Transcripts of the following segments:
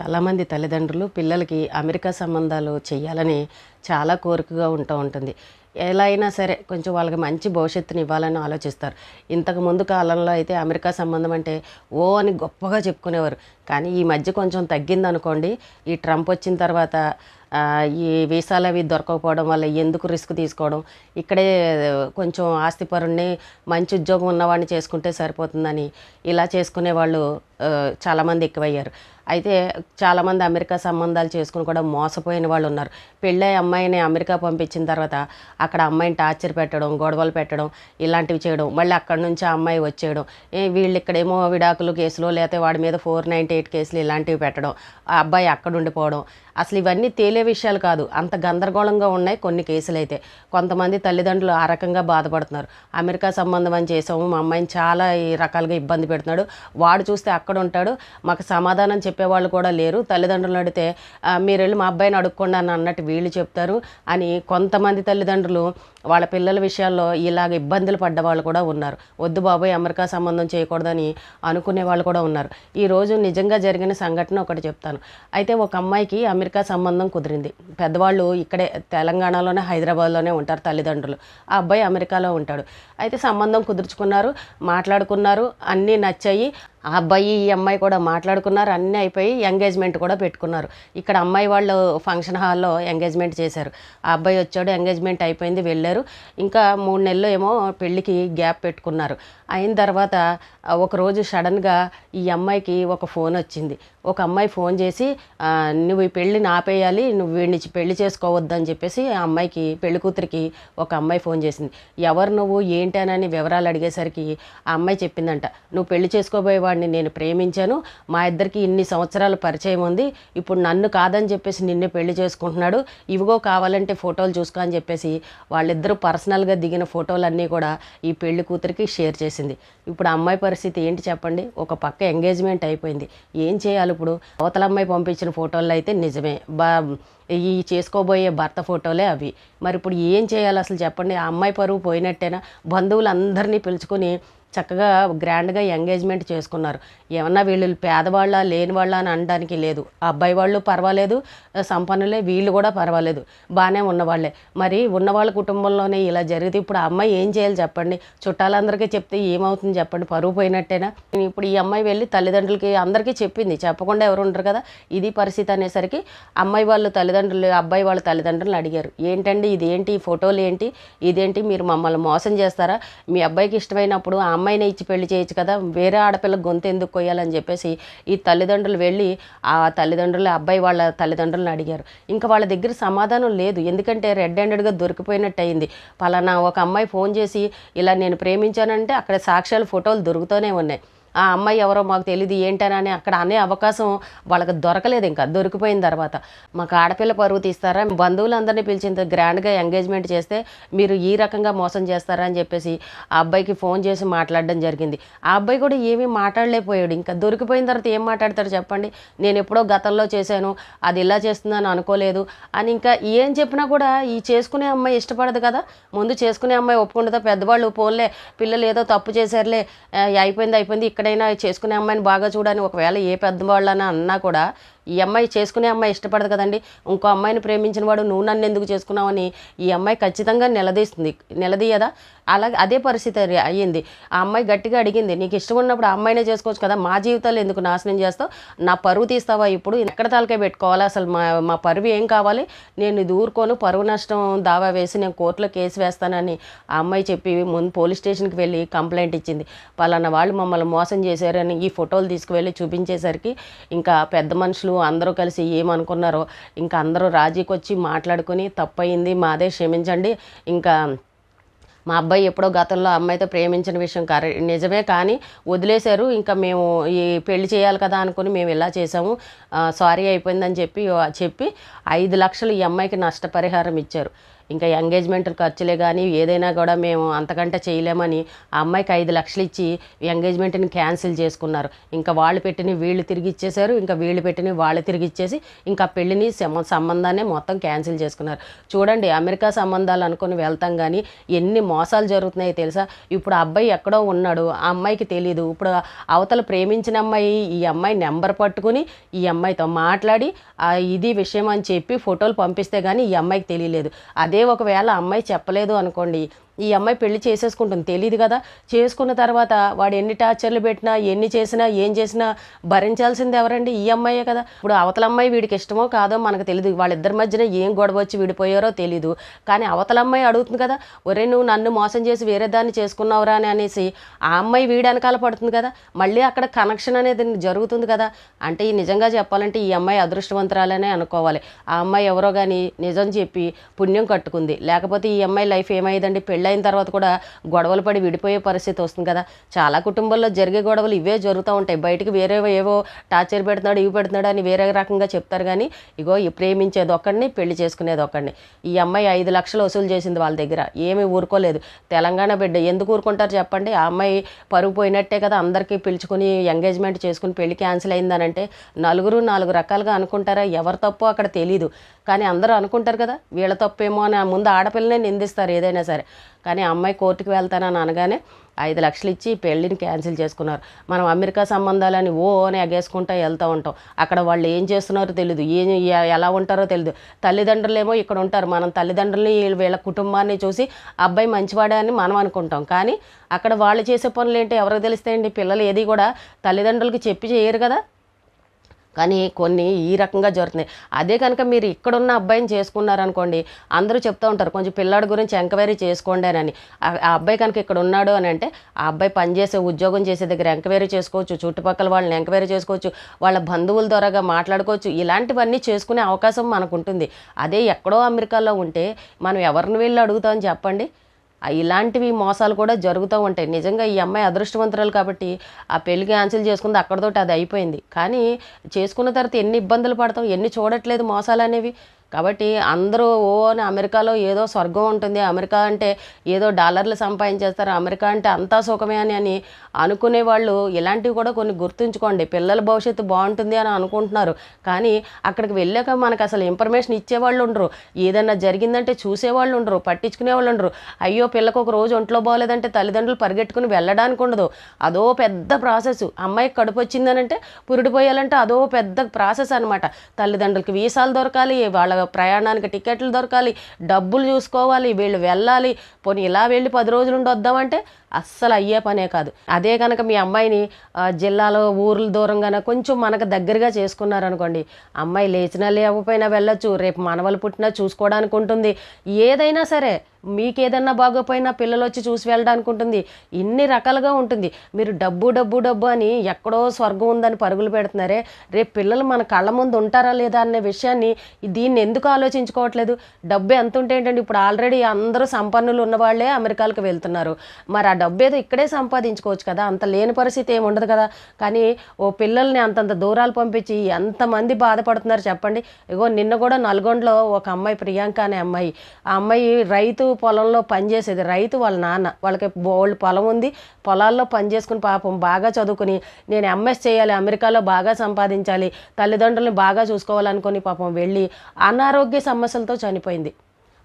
చాలామంది తల్లిదండ్రులు పిల్లలకి అమెరికా సంబంధాలు చేయాలని చాలా కోరికగా ఉంటూ ఉంటుంది. ఎలా అయినా సరే కొంచెం వాళ్ళకి మంచి భవిష్యత్తుని ఇవ్వాలని ఆలోచిస్తారు. ఇంతకు ముందు కాలంలో అయితే అమెరికా సంబంధం అంటే ఓ అని గొప్పగా చెప్పుకునేవారు. కానీ ఈ మధ్య కొంచెం తగ్గింది అనుకోండి ఈ ట్రంప్ వచ్చిన తర్వాత ఈ వీసాలు అవి దొరకకపోవడం వల్ల ఎందుకు రిస్క్ తీసుకోవడం ఇక్కడే కొంచెం ఆస్తిపరుణ్ణి మంచి ఉద్యోగం ఉన్నవాడిని చేసుకుంటే సరిపోతుందని ఇలా చేసుకునే వాళ్ళు చాలామంది ఎక్కువయ్యారు. అయితే చాలామంది అమెరికా సంబంధాలు చేసుకుని కూడా మోసపోయిన వాళ్ళు ఉన్నారు. పెళ్ళై అమ్మాయిని అమెరికా పంపించిన తర్వాత అక్కడ అమ్మాయిని టార్చర్ పెట్టడం గొడవలు పెట్టడం ఇలాంటివి చేయడం మళ్ళీ అక్కడి నుంచి ఆ అమ్మాయి వచ్చేయడం. వీళ్ళు ఇక్కడేమో విడాకులు కేసులు లేకపోతే వాడి మీద ఫోర్ నైంటీ ఎయిట్ కేసులు ఇలాంటివి పెట్టడం. ఆ అబ్బాయి అక్కడ ఉండిపోవడం. అసలు ఇవన్నీ తేలే విషయాలు కాదు. అంత గందరగోళంగా ఉన్నాయి కొన్ని కేసులు అయితే కొంతమంది తల్లిదండ్రులు ఆ రకంగా బాధపడుతున్నారు. అమెరికా సంబంధం అని చేసాము మా అమ్మాయిని చాలా ఈ రకాలుగా ఇబ్బంది పెడుతున్నాడు. వాడు చూస్తే అక్కడ ఉంటాడు. మాకు సమాధానం చెప్పేవాళ్ళు కూడా లేరు. తల్లిదండ్రులు అడిగితే మీరు వెళ్ళి మా అబ్బాయిని అడుక్కోండి అని అన్నట్టు వీళ్ళు చెప్తారు. అని కొంతమంది తల్లిదండ్రులు వాళ్ళ పిల్లల విషయాల్లో ఇలాగ ఇబ్బందులు పడ్డ వాళ్ళు కూడా ఉన్నారు. వద్దు బాబోయ్ అమెరికా సంబంధం చేయకూడదని అనుకునే వాళ్ళు కూడా ఉన్నారు. ఈరోజు నిజంగా జరిగిన సంఘటన ఒకటి చెప్తాను. అయితే ఒక అమ్మాయికి అమెరికా సంబంధం కుదిరింది. పెద్దవాళ్ళు ఇక్కడే తెలంగాణలోనే హైదరాబాద్లోనే ఉంటారు తల్లిదండ్రులు. ఆ అబ్బాయి అమెరికాలో ఉంటాడు. అయితే సంబంధం కుదుర్చుకున్నారు మాట్లాడుకున్నారు అన్నీ నచ్చాయి. ఆ అబ్బాయి ఈ అమ్మాయి కూడా మాట్లాడుకున్నారు అన్నీ అయిపోయి ఎంగేజ్మెంట్ కూడా పెట్టుకున్నారు. ఇక్కడ అమ్మాయి వాళ్ళు ఫంక్షన్ హాల్లో ఎంగేజ్మెంట్ చేశారు. ఆ అబ్బాయి వచ్చాడు ఎంగేజ్మెంట్ అయిపోయింది వెళ్ళారు. ఇంకా మూడు నెలలు ఏమో పెళ్ళికి గ్యాప్ పెట్టుకున్నారు. అయిన తర్వాత ఒకరోజు సడన్గా ఈ అమ్మాయికి ఒక ఫోన్ వచ్చింది. ఒక అమ్మాయి ఫోన్ చేసి నువ్వు ఈ పెళ్ళిని ఆపేయాలి నువ్వు వీడిని పెళ్ళి చేసుకోవద్దని చెప్పేసి ఆ అమ్మాయికి పెళ్ళి కూతురికి ఒక అమ్మాయి ఫోన్ చేసింది. ఎవరు నువ్వు? ఏంటి? అని వివరాలు అడిగేసరికి ఆ అమ్మాయి చెప్పిందంట. నువ్వు పెళ్ళి వాడిని నేను ప్రేమించాను. మా ఇద్దరికి ఇన్ని సంవత్సరాలు పరిచయం ఉంది. ఇప్పుడు నన్ను కాదని చెప్పేసి నిన్నే పెళ్ళి చేసుకుంటున్నాడు. ఇవిగో కావాలంటే ఫోటోలు చూసుకో అని చెప్పేసి వాళ్ళిద్దరూ పర్సనల్గా దిగిన ఫోటోలన్నీ కూడా ఈ పెళ్ళి కూతురికి షేర్ చేసింది. ఇప్పుడు అమ్మాయి పరిస్థితి ఏంటి చెప్పండి? ఒక పక్క ఎంగేజ్మెంట్ అయిపోయింది. ఏం చేయాలి ఇప్పుడు? అవతల అమ్మాయి పంపించిన ఫోటోలు అయితే నిజమే. బా ఈ చేసుకోబోయే భర్త ఫోటోలే అవి. మరి ఇప్పుడు ఏం చేయాలి అసలు చెప్పండి? ఆ అమ్మాయి పరువు పోయినట్టేనా? బంధువులందరినీ పిలుచుకొని చక్కగా గ్రాండ్గా ఎంగేజ్మెంట్ చేసుకున్నారు. ఏమన్నా వీళ్ళు పేదవాళ్ళ లేని వాళ్ళ అని అనడానికి లేదు. అబ్బాయి వాళ్ళు పర్వాలేదు సంపన్నులే వీళ్ళు కూడా పర్వాలేదు. బాగానే ఉన్నవాళ్ళే. మరి ఉన్నవాళ్ళ కుటుంబంలోనే ఇలా జరిగితే ఇప్పుడు ఆ అమ్మాయి ఏం చేయాలి చెప్పండి? చుట్టాలందరికీ చెప్తే ఏమవుతుంది చెప్పండి? పరువు పోయినట్టేనా? ఇప్పుడు ఈ అమ్మాయి వెళ్ళి తల్లిదండ్రులకి అందరికీ చెప్పింది. చెప్పకుండా ఎవరు ఉండరు కదా? ఇది పరిస్థితి అనేసరికి అమ్మాయి వాళ్ళు తల్లిదండ్రులు అబ్బాయి వాళ్ళ తల్లిదండ్రులు అడిగారు. ఏంటండి ఇది ఏంటి ఈ ఫోటోలు ఏంటి? ఇదేంటి? మీరు మమ్మల్ని మోసం చేస్తారా? మీ అబ్బాయికి ఇష్టమైనప్పుడు ఆ అమ్మాయిని ఇచ్చి పెళ్ళి చేయొచ్చు కదా వేరే ఆడపిల్ల గొంతు ఎందుకు కొయ్యాలని చెప్పేసి ఈ తల్లిదండ్రులు వెళ్ళి ఆ తల్లిదండ్రులు అబ్బాయి వాళ్ళ తల్లిదండ్రులను అడిగారు. ఇంకా వాళ్ళ దగ్గర సమాధానం లేదు. ఎందుకంటే రెడ్ హ్యాండెడ్గా దొరికిపోయినట్టు అయింది పలానా ఒక అమ్మాయి ఫోన్ చేసి ఇలా నేను ప్రేమించానంటే అక్కడ సాక్ష్యాలు ఫోటోలు దొరుకుతూనే ఉన్నాయి. ఆ అమ్మాయి ఎవరో మాకు తెలియదు ఏంటనని అక్కడ అనే అవకాశం వాళ్ళకి దొరకలేదు ఇంకా దొరికిపోయిన తర్వాత. మాకు ఆడపిల్ల పరువు తీస్తారా? బంధువులందరినీ పిలిచింత గ్రాండ్గా ఎంగేజ్మెంట్ చేస్తే మీరు ఈ రకంగా మోసం చేస్తారా అని చెప్పేసి ఆ అబ్బాయికి ఫోన్ చేసి మాట్లాడడం జరిగింది. ఆ అబ్బాయి కూడా ఏమీ మాట్లాడలేకపోయాడు. ఇంకా దొరికిపోయిన తర్వాత ఏం మాట్లాడతాడు చెప్పండి? నేను ఎప్పుడో గతంలో చేశాను అది ఇలా చేస్తుందని అనుకోలేదు అని ఇంకా ఏం చెప్పినా కూడా ఈ చేసుకునే అమ్మాయి ఇష్టపడదు కదా. ముందు చేసుకునే అమ్మాయి ఒప్పుకుంటుందా పెద్దవాళ్ళు పోన్లే పిల్లలు ఏదో తప్పు చేశారులే అయిపోయింది అయిపోయింది ఇక్కడ ఎక్కడైనా చేసుకునే అమ్మాయిని బాగా చూడని ఒకవేళ ఏ పెద్దవాళ్ళని అన్నా కూడా ఈ అమ్మాయి చేసుకునే అమ్మాయి ఇష్టపడదు కదండి. ఇంకో అమ్మాయిని ప్రేమించిన వాడు నువ్వు నన్ను ఎందుకు చేసుకున్నావని ఈ అమ్మాయి ఖచ్చితంగా నిలదీస్తుంది. నిలదీయదా? అలాగే అదే పరిస్థితి అయ్యింది. ఆ అమ్మాయి గట్టిగా అడిగింది నీకు ఇష్టం ఉన్నప్పుడు ఆ అమ్మాయినే చేసుకోవచ్చు కదా మా జీవితాలు ఎందుకు నాశనం చేస్తావు? నా పరువు తీస్తావా ఇప్పుడు? ఎక్కడ తలకే పెట్టుకోవాలా? అసలు మా మా పరువు ఏం కావాలి? నేను ఇది ఊరుకోను పరువు నష్టం దావా వేసి నేను కోర్టులో కేసు వేస్తానని ఆ అమ్మాయి చెప్పి ముందు పోలీస్ స్టేషన్కి వెళ్ళి కంప్లైంట్ ఇచ్చింది. పలానా వాళ్ళు మమ్మల్ని మోసం చేశారని ఈ ఫోటోలు తీసుకువెళ్ళి చూపించేసరికి ఇంకా పెద్ద మనుషులు అందరూ కలిసి ఏమనుకున్నారో ఇంకా అందరూ రాజీకి వచ్చి మాట్లాడుకుని తప్పయింది మాదే క్షమించండి. ఇంకా మా అబ్బాయి ఎప్పుడో గతంలో అమ్మాయితో ప్రేమించిన విషయం కరె నిజమే కానీ వదిలేశారు. ఇంకా మేము ఈ పెళ్ళి చేయాలి కదా అనుకుని మేము ఇలా చేసాము సారీ అయిపోయిందని చెప్పి చెప్పి ఐదు లక్షలు ఈ అమ్మాయికి నష్టపరిహారం ఇచ్చారు. ఇంకా ఎంగేజ్మెంట్ ఖర్చులే కానీ ఏదైనా కూడా మేము అంతకంటే చేయలేమని ఆ అమ్మాయికి ఐదు లక్షలు ఇచ్చి ఎంగేజ్మెంట్ని క్యాన్సిల్ చేసుకున్నారు. ఇంకా వాళ్ళు పెట్టిన వీళ్ళు తిరిగి ఇచ్చేశారు ఇంకా వీళ్ళు పెట్టిన వాళ్ళు తిరిగి ఇచ్చేసి ఇంకా పెళ్ళిని సంబంధాన్ని మొత్తం క్యాన్సిల్ చేసుకున్నారు. చూడండి అమెరికా సంబంధాలు అనుకుని వెళ్తాం కానీ ఎన్ని మోసాలు జరుగుతున్నాయో తెలుసా? ఇప్పుడు అబ్బాయి ఎక్కడో ఉన్నాడు ఆ అమ్మాయికి తెలియదు ఇప్పుడు అవతల ప్రేమించిన అమ్మాయి ఈ అమ్మాయి నెంబర్ పట్టుకుని ఈ అమ్మాయితో మాట్లాడి ఇది విషయం అని చెప్పి ఫోటోలు పంపిస్తే కానీ ఈ అమ్మాయికి తెలియలేదు. అదే ఒకవేళ అమ్మాయి చెప్పలేదు అనుకోండి ఈ అమ్మాయి పెళ్ళి చేసేసుకుంటుంది. తెలియదు కదా. చేసుకున్న తర్వాత వాడు ఎన్ని టార్చర్లు పెట్టినా ఎన్ని చేసినా ఏం చేసినా భరించాల్సింది ఎవరండి? ఈ అమ్మాయే కదా. ఇప్పుడు అవతల అమ్మాయి వీడికి ఇష్టమో కాదో మనకు తెలియదు వాళ్ళిద్దరి మధ్యన ఏం గొడవ వచ్చి విడిపోయారో తెలీదు. కానీ అవతల అమ్మాయి అడుగుతుంది కదా ఒరే నువ్వు నన్ను మోసం చేసి వేరే దాన్ని చేసుకున్నావురా అని అనేసి ఆ అమ్మాయి వీడి వెనకాల పడుతుంది కదా. మళ్ళీ అక్కడ కనెక్షన్ అనేది జరుగుతుంది కదా. అంటే ఈ నిజంగా చెప్పాలంటే ఈ అమ్మాయి అదృష్టవంతురాలనే అనుకోవాలి. ఆ అమ్మాయి ఎవరో కానీ నిజం చెప్పి పుణ్యం కట్టుకుంది. లేకపోతే ఈ అమ్మాయి లైఫ్ ఏమైందండి? పెళ్ళైన తర్వాత కూడా గొడవలు పడి విడిపోయే పరిస్థితి వస్తుంది కదా. చాలా కుటుంబాల్లో జరిగే గొడవలు ఇవే జరుగుతూ ఉంటాయి. బయటికి వేరే ఏవో టార్చర్ పెడుతున్నాడు ఇవి పెడుతున్నాడు అని వేరే రకంగా చెప్తారు కానీ ఇగో ఈ ప్రేమించేది ఒకడిని పెళ్ళి చేసుకునేది ఒకడిని. ఈ అమ్మాయి ఐదు లక్షలు వసూలు చేసింది వాళ్ళ దగ్గర. ఏమీ ఊరుకోలేదు. తెలంగాణ బిడ్డ ఎందుకు ఊరుకుంటారు చెప్పండి? ఆ అమ్మాయి పరుగు పోయినట్టే కదా అందరికీ పిలుచుకుని ఎంగేజ్మెంట్ చేసుకుని పెళ్ళి క్యాన్సిల్ అయిందనంటే నలుగురు నాలుగు రకాలుగా అనుకుంటారా? ఎవరు తప్పు అక్కడ తెలీదు. కానీ అందరూ అనుకుంటారు కదా వీళ్ళ తప్పేమో అని ముందు ఆడపిల్లనే నిందిస్తారు ఏదైనా సరే. కానీ అమ్మాయి కోర్టుకు వెళ్తానని అనగానే ఐదు లక్షలు ఇచ్చి పెళ్ళిని క్యాన్సిల్ చేసుకున్నారు. మనం అమెరికా సంబంధాలని ఓ అని ఎగేసుకుంటా వెళ్తూ ఉంటాం. అక్కడ వాళ్ళు ఏం చేస్తున్నారో తెలియదు ఏం ఎలా ఉంటారో తెలియదు తల్లిదండ్రులేమో ఇక్కడ ఉంటారు. మనం తల్లిదండ్రులని వీళ్ళ- వీళ్ళ కుటుంబాన్ని చూసి అబ్బాయి మంచివాడే అని మనం అనుకుంటాం. కానీ అక్కడ వాళ్ళు చేసే పనులు ఏంటి? ఎవరికి తెలిస్తే అండి పిల్లలు ఏది కూడా తల్లిదండ్రులకి చెప్పి చేయరు కదా. కానీ కొన్ని ఈ రకంగా జరుగుతున్నాయి. అదే కనుక మీరు ఇక్కడున్న అబ్బాయిని చేసుకున్నారనుకోండి అందరూ చెప్తూ ఉంటారు కొంచెం పిల్లాడి గురించి ఎంక్వైరీ చేసుకోండి అని. ఆ అబ్బాయి కనుక ఇక్కడ ఉన్నాడు అని అంటే ఆ అబ్బాయి పనిచేసే ఉద్యోగం చేసే దగ్గర ఎంక్వైరీ చేసుకోవచ్చు చుట్టుపక్కల వాళ్ళని ఎంక్వైరీ చేసుకోవచ్చు వాళ్ళ బంధువుల ద్వారాగా మాట్లాడుకోవచ్చు. ఇలాంటివన్నీ చేసుకునే అవకాశం మనకు ఉంటుంది అదే ఎక్కడో అమెరికాలో ఉంటే మనం ఎవరిని వెళ్ళి అడుగుతామని చెప్పండి? ఇలాంటివి మోసాలు కూడా జరుగుతూ ఉంటాయి. నిజంగా ఈ అమ్మాయి అదృష్టవంతురాలు కాబట్టి ఆ పెళ్ళి క్యాన్సిల్ చేసుకుంది అక్కడతోటి అది అయిపోయింది. కానీ చేసుకున్న తర్వాత ఎన్ని ఇబ్బందులు పడతాం ఎన్ని చూడట్లేదు మోసాలు అనేవి. కాబట్టి అందరూ ఓ అని అమెరికాలో ఏదో స్వర్గం ఉంటుంది. అమెరికా అంటే ఏదో డాలర్లు సంపాదించేస్తారు. అమెరికా అంటే అంతా సుఖమే అని అని అనుకునే వాళ్ళు ఇలాంటివి కూడా కొన్ని గుర్తుంచుకోండి. పిల్లల భవిష్యత్తు బాగుంటుంది అని అనుకుంటున్నారు. కానీ అక్కడికి వెళ్ళాక మనకు అసలు ఇన్ఫర్మేషన్ ఇచ్చేవాళ్ళు ఉండరు. ఏదన్నా జరిగిందంటే చూసేవాళ్ళు ఉండరు. పట్టించుకునే వాళ్ళు ఉండరు. అయ్యో పిల్లకు ఒక రోజు ఒంట్లో బాగోలేదంటే తల్లిదండ్రులు పరిగెట్టుకుని వెళ్ళడానికి ఉండదు. అదో పెద్ద ప్రాసెస్. అమ్మాయికి కడుపు వచ్చిందనంటే పురుడిపోయాలంటే అదో పెద్ద ప్రాసెస్ అనమాట తల్లిదండ్రులకి వీసాలు దొరకాలి వాళ్ళ ప్రయాణానికి టికెట్లు దొరకాలి డబ్బులు చూసుకోవాలి వీళ్ళు వెళ్ళాలి. పోనీ ఇలా వెళ్ళి పది రోజులు ఉండి వద్దామంటే అస్సలు అయ్యే పనే కాదు. అదే కనుక మీ అమ్మాయిని జిల్లాలో ఊర్ల దూరంగానే కొంచెం మనకు దగ్గరగా చేసుకున్నారనుకోండి అమ్మాయి లేచినా లేకపోయినా వెళ్ళొచ్చు రేపు మనవలు పుట్టినా చూసుకోవడానికి ఉంటుంది. ఏదైనా సరే మీకేదన్నా బాగోపోయినా పిల్లలు వచ్చి చూసి వెళ్ళడానికి ఉంటుంది ఇన్ని రకాలుగా ఉంటుంది. మీరు డబ్బు డబ్బు డబ్బు అని ఎక్కడో స్వర్గం ఉందని పరుగులు పెడుతున్నారే. రేపు పిల్లలు మన కళ్ళ ముందు ఉంటారా లేదా అనే విషయాన్ని దీన్ని ఎందుకు ఆలోచించుకోవట్లేదు? డబ్బు ఎంత ఉంటే ఏంటంటే ఇప్పుడు ఆల్రెడీ అందరూ సంపన్నులు ఉన్నవాళ్ళే అమెరికాలకు వెళ్తున్నారు. మరి ఆ డబ్బు ఏదో ఇక్కడే సంపాదించుకోవచ్చు కదా. అంత లేని పరిస్థితి ఏమి ఉండదు కదా. కానీ ఓ పిల్లల్ని అంతంత దూరాలు పంపించి ఎంతమంది బాధపడుతున్నారు చెప్పండి? ఇగో నిన్న కూడా నల్గొండలో ఒక అమ్మాయి ప్రియాంక అనే అమ్మాయి. ఆ అమ్మాయి రైతు పొలంలో పనిచేసేది రైతు వాళ్ళ నాన్న. వాళ్ళకి బోల్డ్ పొలం ఉంది. పొలాల్లో పని చేసుకుని పాపం బాగా చదువుకుని నేను ఎంఎస్ చేయాలి అమెరికాలో బాగా సంపాదించాలి తల్లిదండ్రులను బాగా చూసుకోవాలనుకుని పాపం వెళ్ళి అనారోగ్య సమస్యలతో చనిపోయింది.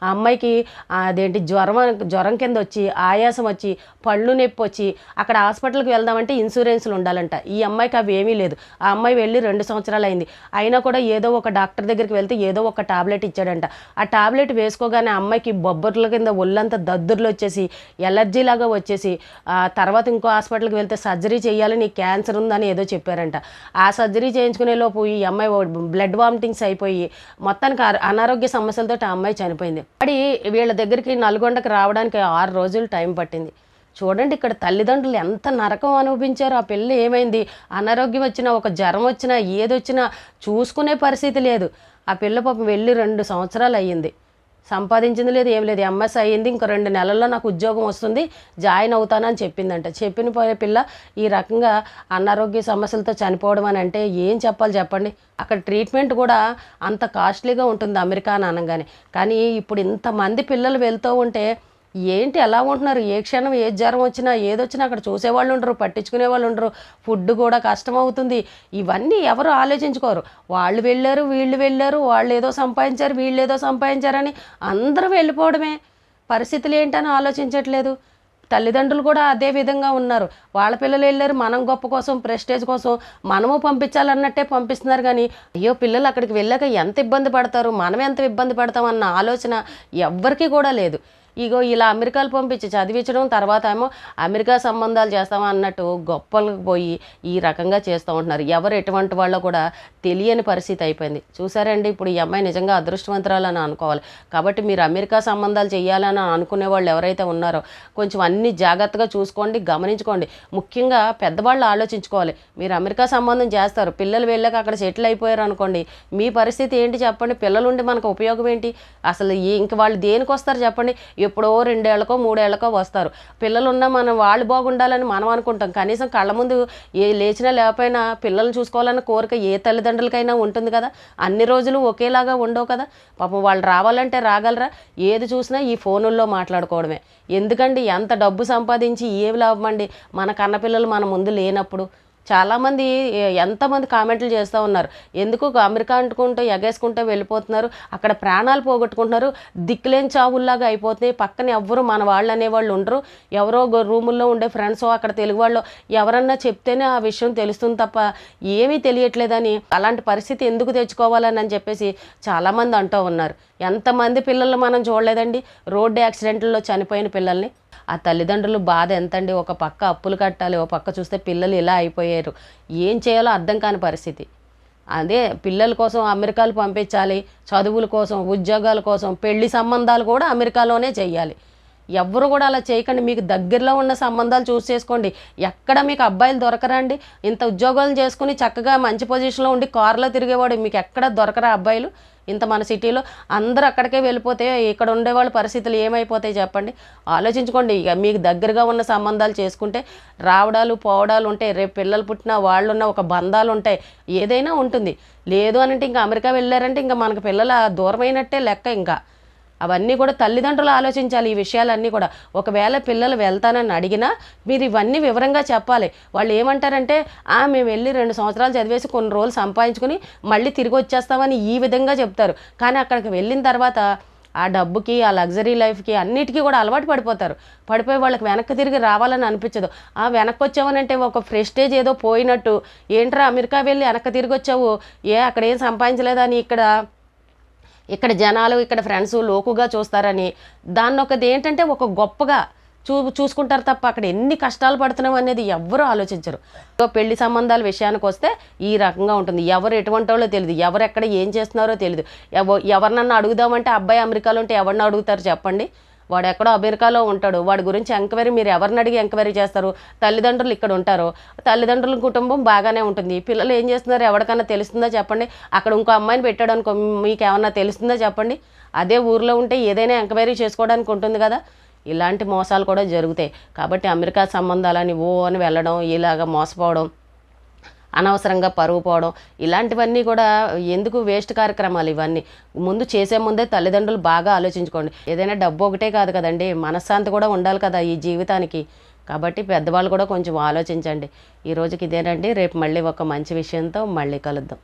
ఆ అమ్మాయికి అదేంటి జ్వరం జ్వరం కింద వచ్చి ఆయాసం వచ్చి పళ్ళు నొప్పి వచ్చి అక్కడ హాస్పిటల్కి వెళ్దామంటే ఇన్సూరెన్స్లు ఉండాలంట. ఈ అమ్మాయికి అవి ఏమీ లేదు. ఆ అమ్మాయి వెళ్ళి రెండు సంవత్సరాలు అయింది. అయినా కూడా ఏదో ఒక డాక్టర్ దగ్గరికి వెళ్తే ఏదో ఒక టాబ్లెట్ ఇచ్చాడంట. ఆ టాబ్లెట్ వేసుకోగానే అమ్మాయికి బొబ్బర్ల కింద ఒళ్ళంతా దద్దుర్లు వచ్చేసి ఎలర్జీ లాగా వచ్చేసి ఆ తర్వాత ఇంకో హాస్పిటల్కి వెళ్తే సర్జరీ చేయాలి క్యాన్సర్ ఉందని ఏదో చెప్పారంట. ఆ సర్జరీ చేయించుకునే లోపు ఈ అమ్మాయి బ్లడ్ వామిటింగ్స్ అయిపోయి మొత్తానికి అనారోగ్య సమస్యలతో ఆ అమ్మాయి చనిపోయింది. వాడి వీళ్ళ దగ్గరికి నల్గొండకి రావడానికి ఆరు రోజులు టైం పట్టింది. చూడండి ఇక్కడ తల్లిదండ్రులు ఎంత నరకం అనుభవించారు. ఆ పిల్ల ఏమైంది? అనారోగ్యం వచ్చినా ఒక జ్వరం వచ్చినా ఏదొచ్చినా చూసుకునే పరిస్థితి లేదు. ఆ పిల్ల పాపం వెళ్ళి రెండు సంవత్సరాలు అయ్యింది. సంపాదించింది లేదు ఏం లేదు. ఎంఎస్ అయ్యింది ఇంక రెండు నెలల్లో నాకు ఉద్యోగం వస్తుంది జాయిన్ అవుతానని చెప్పిందంట. చెప్పిన పోయే పిల్ల ఈ రకంగా అనారోగ్య సమస్యలతో చనిపోవడం అని అంటే ఏం చెప్పాలి చెప్పండి? అక్కడ ట్రీట్మెంట్ కూడా అంత కాస్ట్లీగా ఉంటుంది అమెరికా అని అనగానే. కానీ ఇప్పుడు ఇంతమంది పిల్లలు వెళ్తూ ఉంటే ఏంటి ఎలా ఉంటున్నారు? ఏ క్షణం ఏ జ్వరం వచ్చినా ఏదొచ్చినా అక్కడ చూసేవాళ్ళు ఉండరు పట్టించుకునే వాళ్ళు ఉండరు. ఫుడ్ కూడా కష్టం అవుతుంది ఇవన్నీ ఎవరు ఆలోచించుకోరు. వాళ్ళు వెళ్ళారు వీళ్ళు వెళ్ళారు వాళ్ళు ఏదో సంపాదించారు వీళ్ళు ఏదో సంపాదించారని అందరూ వెళ్ళిపోవడమే. పరిస్థితులు ఏంటని ఆలోచించట్లేదు. తల్లిదండ్రులు కూడా అదే విధంగా ఉన్నారు. వాళ్ళ పిల్లలు వెళ్ళారు మనం గొప్ప కోసం ప్రెస్టేజ్ కోసం మనము పంపించాలన్నట్టే పంపిస్తున్నారు కానీ అయ్యో పిల్లలు అక్కడికి వెళ్ళాక ఎంత ఇబ్బంది పడతారు మనం ఎంత ఇబ్బంది పడతాం అన్న ఆలోచన ఎవ్వరికీ కూడా లేదు. ఇగో ఇలా అమెరికాలు పంపించి చదివించడం తర్వాత ఏమో అమెరికా సంబంధాలు చేస్తామా అన్నట్టు గొప్పలకు పోయి ఈ రకంగా చేస్తూ ఉంటున్నారు. ఎవరు ఎటువంటి వాళ్ళో కూడా తెలియని పరిస్థితి అయిపోయింది. చూసారండి ఇప్పుడు ఈ అమ్మాయి నిజంగా అదృష్టవంతురాలని అనుకోవాలి. కాబట్టి మీరు అమెరికా సంబంధాలు చేయాలని అనుకునే వాళ్ళు ఎవరైతే ఉన్నారో కొంచెం అన్ని జాగ్రత్తగా చూసుకోండి గమనించుకోండి. ముఖ్యంగా పెద్దవాళ్ళు ఆలోచించుకోవాలి. మీరు అమెరికా సంబంధం చేస్తారు పిల్లలు వెళ్ళాక అక్కడ సెటిల్ అయిపోయారు అనుకోండి మీ పరిస్థితి ఏంటి చెప్పండి? పిల్లలు ఉండి మనకు ఉపయోగం ఏంటి? అసలు ఇంక వాళ్ళు దేనికి వస్తారు చెప్పండి? ఎప్పుడో రెండేళ్ళకో మూడేళ్ళకో వస్తారు. పిల్లలున్నా మనం వాళ్ళు బాగుండాలని మనం అనుకుంటాం. కనీసం కళ్ళ ముందు ఏ లేచినా లేకపోయినా పిల్లల్ని చూసుకోవాలన్న కోరిక ఏ తల్లిదండ్రులకైనా ఉంటుంది కదా. అన్ని రోజులు ఒకేలాగా ఉండవు కదా. పాపం వాళ్ళు రావాలంటే రాగలరా? ఏది చూసినా ఈ ఫోనుల్లో మాట్లాడుకోవడమే. ఎందుకండి? ఎంత డబ్బు సంపాదించి ఏమి లాభమండి? మన కన్నపిల్లలు మన ముందు లేనప్పుడు. చాలామంది ఎంతమంది కామెంట్లు చేస్తూ ఉన్నారు. ఎందుకు అమెరికా అంటుకుంటూ ఎగేసుకుంటూ వెళ్ళిపోతున్నారు? అక్కడ ప్రాణాలు పోగొట్టుకుంటున్నారు. దిక్కులేని చావుల్లాగా అయిపోతున్నాయి. పక్కన ఎవ్వరు మన వాళ్ళు అనేవాళ్ళు ఉండరు. ఎవరో రూముల్లో ఉండే ఫ్రెండ్స్ అక్కడ తెలుగు వాళ్ళు ఎవరన్నా చెప్తేనే ఆ విషయం తెలుస్తుంది తప్ప ఏమీ తెలియట్లేదని అలాంటి పరిస్థితి ఎందుకు తెచ్చుకోవాలని అని చెప్పేసి చాలామంది అంటూ ఉన్నారు. ఎంతమంది పిల్లలు మనం చూడలేదండి? రోడ్డు యాక్సిడెంట్లలో చనిపోయిన పిల్లల్ని. ఆ తల్లిదండ్రులు బాధ ఎంతండి? ఒక పక్క అప్పులు కట్టాలి ఒక పక్క చూస్తే పిల్లలు ఇలా అయిపోయారు. ఏం చేయాలో అర్థం కాని పరిస్థితి. అదే పిల్లల కోసం అమెరికాలు పంపించాలి చదువుల కోసం ఉద్యోగాల కోసం పెళ్ళి సంబంధాలు కూడా అమెరికాలోనే చేయాలి. ఎవరు కూడా అలా చేయకండి. మీకు దగ్గరలో ఉన్న సంబంధాలు చూస్ చేసుకోండి. ఎక్కడ మీకు అబ్బాయిలు దొరకరండి? ఇంత ఉద్యోగాలు చేసుకుని చక్కగా మంచి పొజిషన్లో ఉండి కారులో తిరిగేవాడు మీకు ఎక్కడ దొరకరా అబ్బాయిలు? ఇంత మన సిటీలో అందరూ అక్కడికే వెళ్ళిపోతే ఇక్కడ ఉండేవాళ్ళ పరిస్థితులు ఏమైపోతాయి చెప్పండి? ఆలోచించుకోండి. ఇక మీకు దగ్గరగా ఉన్న సంబంధాలు చేసుకుంటే రావడాలు పోవడాలు ఉంటాయి. రేపు పిల్లలు పుట్టిన వాళ్ళు ఉన్న ఒక బంధాలు ఉంటాయి. ఏదైనా ఉంటుంది. లేదు అని అంటే ఇంకా అమెరికా వెళ్ళారంటే ఇంకా మనకు పిల్లలు దూరమైనట్టే లెక్క ఇంకా. అవన్నీ కూడా తల్లిదండ్రులు ఆలోచించాలి ఈ విషయాలన్నీ కూడా. ఒకవేళ పిల్లలు వెళ్తానని అడిగినా మీరు ఇవన్నీ వివరంగా చెప్పాలి. వాళ్ళు ఏమంటారంటే ఆ మేము వెళ్ళి రెండు సంవత్సరాలు చదివేసి కొన్ని రోజులు సంపాదించుకుని మళ్ళీ తిరిగి వచ్చేస్తామని ఈ విధంగా చెప్తారు. కానీ అక్కడికి వెళ్ళిన తర్వాత ఆ డబ్బుకి ఆ లగ్జరీ లైఫ్కి అన్నిటికీ కూడా అలవాటు పడిపోతారు. పడిపోయి వాళ్ళకి వెనక్కి తిరిగి రావాలని అనిపించదు. ఆ వెనక్కి వచ్చావనంటే ఒక ప్రెస్టేజ్ ఏదో పోయినట్టు. ఏంట్రా అమెరికా వెళ్ళి వెనక్కి తిరిగి వచ్చావు? ఏ అక్కడ ఏం సంపాదించలేదని ఇక్కడ? ఇక్కడ జనాలు ఇక్కడ ఫ్రెండ్స్ లోకుగా చూస్తారని. దాన్ని ఒకది ఏంటంటే ఒక గొప్పగా చూ చూసుకుంటారు తప్ప అక్కడ ఎన్ని కష్టాలు పడుతున్నాం అనేది ఎవ్వరూ ఆలోచించరు. పెళ్ళి సంబంధాల విషయానికి వస్తే ఈ రకంగా ఉంటుంది. ఎవరు ఎటువంటి వాళ్ళో తెలియదు ఎవరు ఎక్కడ ఏం చేస్తున్నారో తెలియదు ఎవ ఎవరినన్నా అడుగుదామంటే అబ్బాయి అమెరికాలో ఉంటే ఎవరిని అడుగుతారు చెప్పండి? వాడు ఎక్కడో అమెరికాలో ఉంటాడు. వాడి గురించి ఎంక్వైరీ మీరు ఎవరిని అడిగి ఎంక్వైరీ చేస్తారు? తల్లిదండ్రులు ఇక్కడ ఉంటారు. తల్లిదండ్రుల కుటుంబం బాగానే ఉంటుంది. పిల్లలు ఏం చేస్తున్నారు? ఎవరికన్నా తెలుస్తుందో చెప్పండి? అక్కడ ఇంకో అమ్మాయిని పెట్టాడు అనుకో మీకు ఏమన్నా తెలుస్తుందా చెప్పండి? అదే ఊర్లో ఉంటే ఏదైనా ఎంక్వైరీ చేసుకోవడానికి ఉంటుంది కదా. ఇలాంటి మోసాలు కూడా జరుగుతాయి. కాబట్టి అమెరికా సంబంధాలని ఓ అని వెళ్ళడం ఇలాగ మోసపోవడం అనవసరంగా పరువు పోవడం ఇలాంటివన్నీ కూడా ఎందుకు వేస్ట్ కార్యక్రమాలు ఇవన్నీ? ముందు చేసే ముందే తల్లిదండ్రులు బాగా ఆలోచించుకోండి. ఏదైనా డబ్బు ఒకటే కాదు కదండి మనశ్శాంతి కూడా ఉండాలి కదా ఈ జీవితానికి. కాబట్టి పెద్దవాళ్ళు కూడా కొంచెం ఆలోచించండి. ఈ రోజుకి ఇదేనండి రేపు మళ్ళీ ఒక మంచి విషయంతో మళ్ళీ కలుద్దాం.